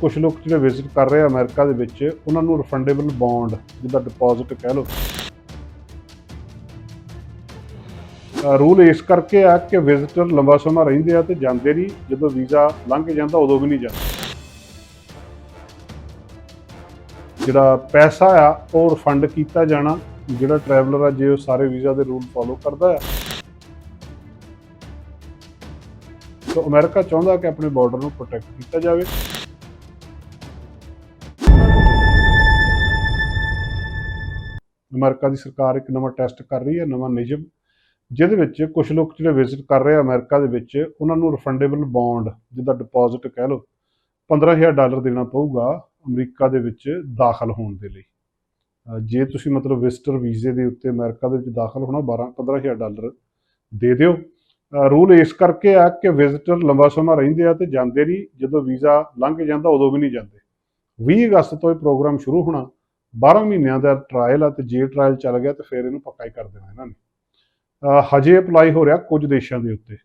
ਕੁਝ ਲੋਕ ਜਿਹੜੇ ਵਿਜ਼ਿਟ ਕਰ ਰਹੇ ਆ ਅਮਰੀਕਾ ਦੇ ਵਿੱਚ, ਉਹਨਾਂ ਨੂੰ ਰਿਫੰਡੇਬਲ ਬੌਂਡ ਜਿਹਦਾ ਡਿਪੋਜ਼ਿਟ ਕਹਿ ਲਓ। ਰੂਲ ਇਸ ਕਰਕੇ ਆ ਕਿ ਵਿਜ਼ਿਟਰ ਲੰਬਾ ਸਮਾਂ ਰਹਿੰਦੇ ਆ ਤੇ ਜਾਂਦੇ ਨਹੀਂ, ਜਦੋਂ ਵੀਜ਼ਾ ਲੰਘ ਜਾਂਦਾ ਉਦੋਂ ਵੀ ਨਹੀਂ ਜਾਂਦੇ। ਜਿਹੜਾ ਪੈਸਾ ਆ, ਉਹ ਰਿਫੰਡ ਕੀਤਾ ਜਾਣਾ, ਜਿਹੜਾ ਟਰੈਵਲਰ ਆ, ਜੇ ਉਹ ਸਾਰੇ ਵੀਜ਼ਾ ਦੇ ਰੂਲ ਫੋਲੋ ਕਰਦਾ ਆ। ਤਾਂ ਅਮਰੀਕਾ ਚਾਹੁੰਦਾ ਕਿ ਆਪਣੇ ਬਾਰਡਰ ਨੂੰ ਪ੍ਰੋਟੈਕਟ ਕੀਤਾ ਜਾਵੇ। ਅਮਰੀਕਾ ਦੀ ਸਰਕਾਰ ਇੱਕ ਨਵਾਂ ਟੈਸਟ ਕਰ ਰਹੀ ਹੈ, ਨਵਾਂ ਨਿਯਮ, ਜਿਹਦੇ ਵਿੱਚ ਕੁਝ ਲੋਕ ਜਿਹੜੇ ਵਿਜ਼ਿਟ ਕਰ ਰਹੇ ਆ ਅਮਰੀਕਾ ਦੇ ਵਿੱਚ, ਉਹਨਾਂ ਨੂੰ ਰਿਫੰਡੇਬਲ ਬੌਂਡ ਜਿਹਦਾ ਡਿਪੋਜ਼ਿਟ ਕਹਿ ਲਓ 15000 ਡਾਲਰ ਦੇਣਾ ਪਊਗਾ ਅਮਰੀਕਾ ਦੇ ਵਿੱਚ ਦਾਖਲ ਹੋਣ ਦੇ ਲਈ। ਜੇ ਤੁਸੀਂ ਮਤਲਬ ਵਿਜ਼ਟਰ ਵੀਜ਼ੇ ਦੇ ਉੱਤੇ ਅਮਰੀਕਾ ਦੇ ਵਿੱਚ ਦਾਖਲ ਹੋਣਾ 12 15000 ਡਾਲਰ ਦੇ ਦਿਓ। ਰੂਲ ਇਸ ਕਰਕੇ ਆ ਕਿ ਵਿਜ਼ਟਰ ਲੰਬਾ ਸਮਾਂ ਰਹਿੰਦੇ ਆ ਤੇ ਜਾਂਦੇ ਨਹੀਂ, ਜਦੋਂ ਵੀਜ਼ਾ ਲੰਘ ਜਾਂਦਾ ਉਦੋਂ ਵੀ ਨਹੀਂ ਜਾਂਦੇ। 20 ਅਗਸਤ ਤੋਂ ਇਹ ਪ੍ਰੋਗਰਾਮ ਸ਼ੁਰੂ ਹੋਣਾ 12 ਮਹੀਨਿਆਂ ਦਾ ਟ੍ਰਾਇਲ ਆ ਤੇ ਜੇ ਟ੍ਰਾਇਲ ਚੱਲ ਗਿਆ ਤੇ ਫਿਰ ਇਹਨੂੰ ਪੱਕਾ ਹੀ ਕਰ ਦੇਣਾ ਇਹਨਾਂ ਨੇ। ਹਜੇ ਅਪਲਾਈ ਹੋ ਰਿਹਾ ਕੁਝ ਦੇਸ਼ਾਂ ਦੇ ਉੱਤੇ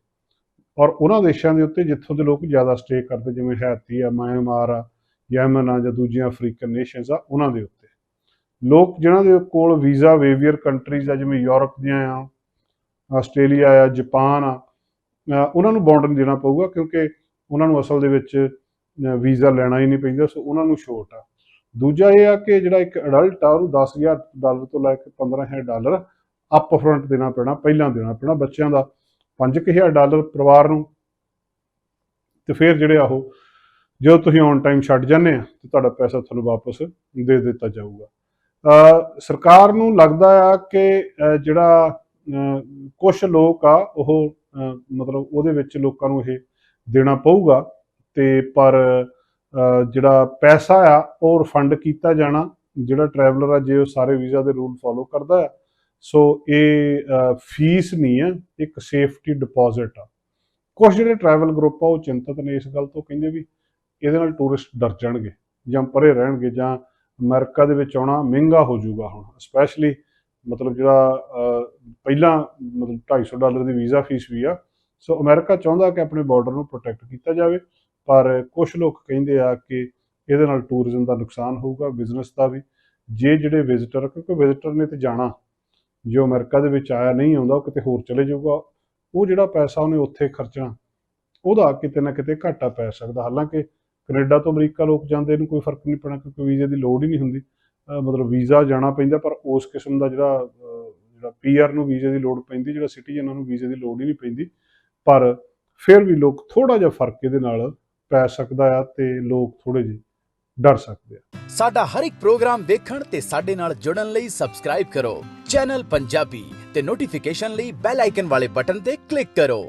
ਔਰ ਉਹਨਾਂ ਦੇਸ਼ਾਂ ਦੇ ਉੱਤੇ ਜਿੱਥੋਂ ਦੇ ਲੋਕ ਜ਼ਿਆਦਾ ਸਟੇ ਕਰਦੇ, ਜਿਵੇਂ ਹੈਤੀ ਆ, ਮਿਆਂਮਾਰ ਆ, ਯਮਨ ਆ ਜਾਂ ਦੂਜੀਆਂ ਅਫਰੀਕਨ ਨੇਸ਼ਨਸ ਆ, ਉਹਨਾਂ ਦੇ ਉੱਤੇ। ਲੋਕ ਜਿਨ੍ਹਾਂ ਦੇ ਕੋਲ ਵੀਜ਼ਾ ਵੇਵੀਅਰ ਕੰਟਰੀਜ਼ ਆ, ਜਿਵੇਂ ਯੂਰਪ ਦੀਆਂ ਆ, ਆਸਟ੍ਰੇਲੀਆ ਆ, ਜਾਪਾਨ ਆ ਉਹਨਾਂ ਨੂੰ ਬੌਂਡ ਦੇਣਾ ਪਊਗਾ ਕਿਉਂਕਿ ਉਹਨਾਂ ਨੂੰ ਅਸਲ ਦੇ ਵਿੱਚ ਵੀਜ਼ਾ ਲੈਣਾ ਹੀ ਨਹੀਂ ਪੈਂਦਾ, ਸੋ ਉਹਨਾਂ ਨੂੰ ਛੋਟ ਆ। ਦੂਜਾ ਇਹ ਆ ਕਿ ਜਿਹੜਾ ਇੱਕ ਅਡਲਟ ਆ ਉਹਨੂੰ 10000 ਡਾਲਰ ਤੋਂ ਲੈ ਕੇ 15000 ਡਾਲਰ ਅਪ ਫਰੰਟ ਦੇਣਾ ਪੈਣਾ ਪਹਿਲਾਂ ਦੇਣਾ ਪੈਣਾ ਬੱਚਿਆਂ ਦਾ। 5000 ਡਾਲਰ ਪਰਿਵਾਰ ਨੂੰ। ਤੇ ਫਿਰ ਜਿਹੜੇ ਆ ਉਹ ਜਦੋਂ ਤੁਸੀਂ ਔਨ ਟਾਈਮ ਛੱਡ ਜਾਂਦੇ ਆ ਤੇ ਤੁਹਾਡਾ ਪੈਸਾ ਤੁਹਾਨੂੰ ਵਾਪਸ ਦੇ ਦਿੱਤਾ ਜਾਊਗਾ। ਅ ਸਰਕਾਰ ਨੂੰ ਲੱਗਦਾ ਆ ਕਿ ਅ, ਜਿਹੜਾ ਕੁਝ ਲੋਕ ਆ ਉਹ ਅ, ਮਤਲਬ ਉਹਦੇ ਵਿੱਚ ਲੋਕਾਂ ਨੂੰ ਇਹ ਦੇਣਾ ਪਊਗਾ। ਤੇ ਪਰ ਜਿਹੜਾ ਪੈਸਾ ਆ, ਉਹ ਰਿਫੰਡ ਕੀਤਾ ਜਾਣਾ। ਜਿਹੜਾ ਟਰੈਵਲਰ ਆ, ਜੇ ਉਹ ਸਾਰੇ ਵੀਜ਼ਾ ਦੇ ਰੂਲ ਫੋਲੋ ਕਰਦਾ ਆ ਸੋ ਇਹ ਫੀਸ ਨਹੀਂ ਹੈ, ਇੱਕ ਸੇਫਟੀ ਡਿਪੋਜ਼ਿਟ ਆ। ਕੁਝ ਜਿਹੜੇ ਟਰੈਵਲ ਗਰੁੱਪ ਆ, ਉਹ ਚਿੰਤਤ ਨੇ ਇਸ ਗੱਲ ਤੋਂ, ਕਹਿੰਦੇ ਵੀ ਇਹਦੇ ਨਾਲ ਟੂਰਿਸਟ ਡਰ ਜਾਣਗੇ ਜਾਂ ਪਰੇ ਰਹਿਣਗੇ ਜਾਂ ਅਮਰੀਕਾ ਦੇ ਵਿੱਚ ਆਉਣਾ ਮਹਿੰਗਾ ਹੋ ਜਾਊਗਾ ਹੁਣ। ਸਪੈਸ਼ਲੀ ਮਤਲਬ ਜਿਹੜਾ ਪਹਿਲਾਂ ਮਤਲਬ 250 ਡਾਲਰ ਦੀ ਵੀਜ਼ਾ ਫੀਸ ਵੀ ਆ। ਸੋ ਅਮਰੀਕਾ ਚਾਹੁੰਦਾ ਕਿ ਆਪਣੇ ਬਾਰਡਰ ਨੂੰ ਪ੍ਰੋਟੈਕਟ ਕੀਤਾ ਜਾਵੇ। ਪਰ ਕੁਝ ਲੋਕ ਕਹਿੰਦੇ ਆ ਕਿ ਇਹਦੇ ਨਾਲ ਟੂਰਿਜ਼ਮ ਦਾ ਨੁਕਸਾਨ ਹੋਊਗਾ ਬਿਜ਼ਨਸ ਦਾ ਵੀ। ਜੇ ਜਿਹੜੇ ਵਿਜ਼ਿਟਰ ਕਿਉਂਕਿ ਵਿਜ਼ਿਟਰ ਨੇ ਤੇ ਜਾਣਾ, ਜੋ ਅਮਰੀਕਾ ਦੇ ਵਿੱਚ ਆਇਆ, ਨਹੀਂ ਆਉਂਦਾ, ਉਹ ਕਿਤੇ ਹੋਰ ਚਲੇ ਜਾਊਗਾ, ਉਹ ਜਿਹੜਾ ਪੈਸਾ ਉਹਨੇ ਉੱਥੇ ਖਰਚਣਾ, ਉਹਦਾ ਕਿਤੇ ਨਾ ਕਿਤੇ ਘਾਟਾ ਪੈ ਸਕਦਾ। ਹਾਲਾਂਕਿ ਕੈਨੇਡਾ ਤੋਂ ਅਮਰੀਕਾ ਲੋਕ ਜਾਂਦੇ ਨੂੰ ਕੋਈ ਫ਼ਰਕ ਨਹੀਂ ਪੈਣਾ, ਕਿਉਂਕਿ ਵੀਜ਼ੇ ਦੀ ਲੋੜ ਹੀ ਨਹੀਂ ਹੁੰਦੀ। ਮਤਲਬ ਵੀਜ਼ਾ ਜਾਣਾ ਪੈਂਦਾ, ਪਰ ਉਸ ਕਿਸਮ ਦਾ ਜਿਹੜਾ, ਅਹ ਜਿਹੜਾ ਪੀਆਰ ਨੂੰ ਵੀਜ਼ੇ ਦੀ ਲੋੜ ਪੈਂਦੀ, ਜਿਹੜਾ ਸਿਟੀਜ਼ਨ ਨੂੰ ਵੀਜ਼ੇ ਦੀ ਲੋੜ ਹੀ ਨਹੀਂ ਪੈਂਦੀ। ਪਰ ਫਿਰ ਵੀ ਲੋਕ ਥੋੜਾ ਜਿਹਾ ਫ਼ਰਕ ਇਹਦੇ ਨਾਲ ਪੈ ਸਕਦਾ ਆ ਤੇ ਲੋਕ ਥੋੜੇ ਜਿਹੇ ਡਰ ਸਕਦੇ ਆ। ਸਾਡਾ ਹਰ ਇੱਕ ਪ੍ਰੋਗਰਾਮ ਦੇਖਣ ਤੇ ਸਾਡੇ ਨਾਲ ਜੁੜਨ ਲਈ ਸਬਸਕ੍ਰਾਈਬ ਕਰੋ। ਚੈਨਲ ਪੰਜਾਬੀ ਤੇ ਨੋਟੀਫਿਕੇਸ਼ਨ ਲਈ ਬੈਲ ਆਈਕਨ ਵਾਲੇ ਬਟਨ ਤੇ ਕਲਿੱਕ ਕਰੋ।